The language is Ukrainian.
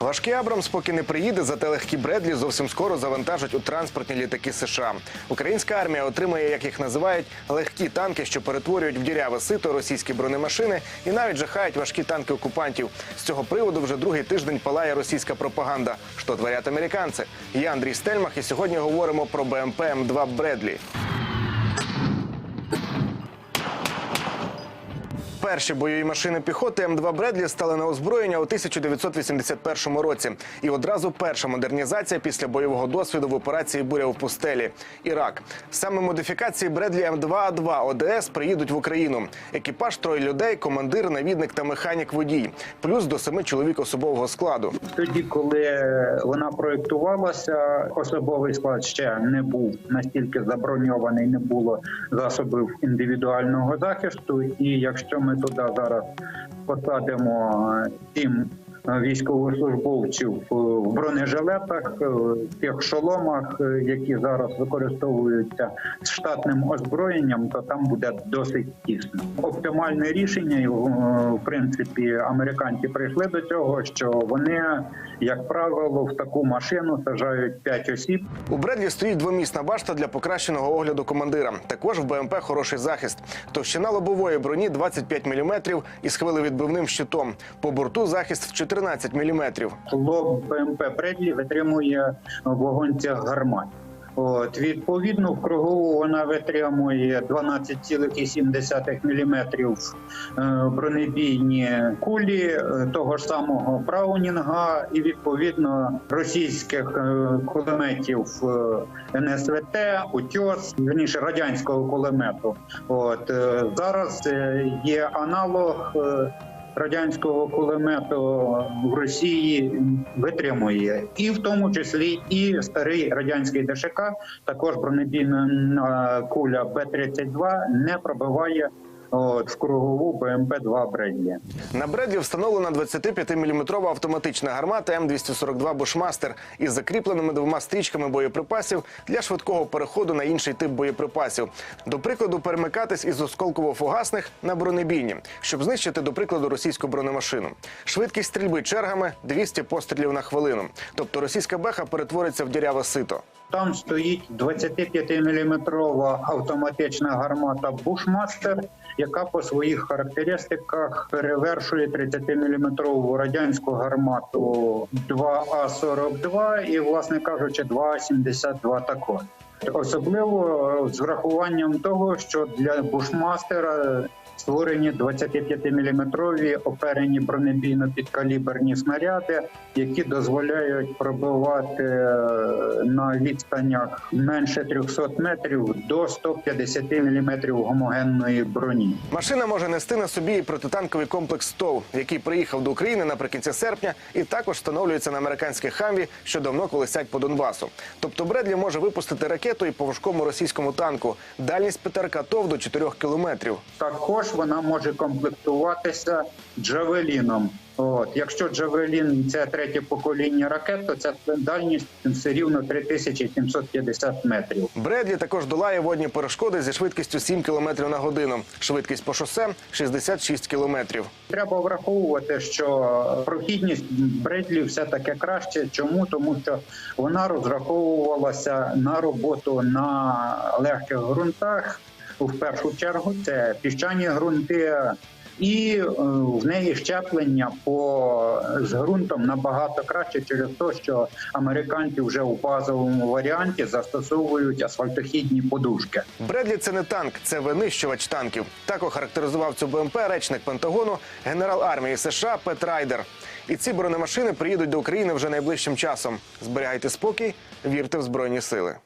Важкий Абрамс поки не приїде, зате легкі Бредлі зовсім скоро завантажать у транспортні літаки США. Українська армія отримає, як їх називають, легкі танки, що перетворюють в діряве сито російські бронемашини і навіть жахають важкі танки окупантів. З цього приводу вже другий тиждень палає російська пропаганда. Що творять американці? Я Андрій Стельмах, і сьогодні говоримо про БМП М2 Бредлі. Перші бойові машини піхоти М2 Бредлі стали на озброєння у 1981 році. І одразу перша модернізація після бойового досвіду в операції Буря в пустелі. Ірак. Саме модифікації Бредлі М2А2 ОДС приїдуть в Україну. Екіпаж троє людей, командир, навідник та механік водій, плюс до семи чоловік особового складу. Тоді, коли вона проєктувалася, особовий склад ще не був настільки заброньований, не було засобів індивідуального захисту. І якщо ми туди зараз посадимо сім військовослужбовців в бронежилетах, в тих шоломах, які зараз використовуються з штатним озброєнням, то там буде досить тісно. Оптимальне рішення, в принципі, американці прийшли до цього, що вони, як правило, в таку машину сажають 5 осіб. У Бредлі стоїть двомісна башта для покращеного огляду командира. Також в БМП хороший захист. Товщина лобової броні 25 мм із хвилевідбивним щитом. По борту захист в 14 мм. Лоб БМП Бредлі витримує вогонь цих гармат. От відповідно, в кругову вона витримує 12,7 мм е, бронебійні кулі е, того ж самого Браунінга і відповідно російських е, кулеметів НСВТ, Утьос, верніше радянського кулемету. От зараз є аналог. Радянського кулемету в Росії витримує, і в тому числі і старий радянський ДШК, також бронебійна куля Б-32 не пробиває от, в кругову БМП-2 Бредлі. На Бредлі встановлена 25-мм автоматична гармата М242 Бушмастер із закріпленими двома стрічками боєприпасів для швидкого переходу на інший тип боєприпасів. До прикладу, перемикатись із осколково-фугасних на бронебійні, щоб знищити, до прикладу, російську бронемашину. Швидкість стрільби чергами 200 пострілів на хвилину. Тобто російська беха перетвориться в діряве сито. Там стоїть 25-мм автоматична гармата Бушмастер, яка по своїх характеристиках перевершує 30-мм радянську гармату 2А42 і, власне кажучи, 2А72 також. Особливо е, з врахуванням того, що для Бушмастера створені 25-мм оперені бронебійно-підкаліберні снаряди, які дозволяють пробивати е, на відстанях менше 300 метрів до 150 мм гомогенної броні. Машина може нести на собі і протитанковий комплекс СТОВ, який приїхав до України наприкінці серпня і також встановлюється на американських хамві, що давно колесять по Донбасу. Тобто Бредлі може випустити ракету і по важкому російському танку. Дальність ПТРК ТОВ до 4 кілометрів. Також вона може комплектуватися джавеліном. От якщо джавелін це третє покоління ракет, то ця дальність все рівно 3750 метрів. Бредлі також долає водні перешкоди зі швидкістю 7 км на годину. Швидкість по шосе 66 км. Треба враховувати, що прохідність Бредлі все таки краще. Чому тому, що вона розраховувалася на роботу на легких ґрунтах. В першу чергу це піщані ґрунти, і е, в неї щеплення по з ґрунтом набагато краще через те, що американці вже у базовому варіанті застосовують асфальтохідні подушки. Бредлі це не танк, це винищувач танків. Так охарактеризував цю БМП речник Пентагону, генерал армії США Пет Райдер. І ці бронемашини приїдуть до України вже найближчим часом. Зберігайте спокій, вірте в збройні сили.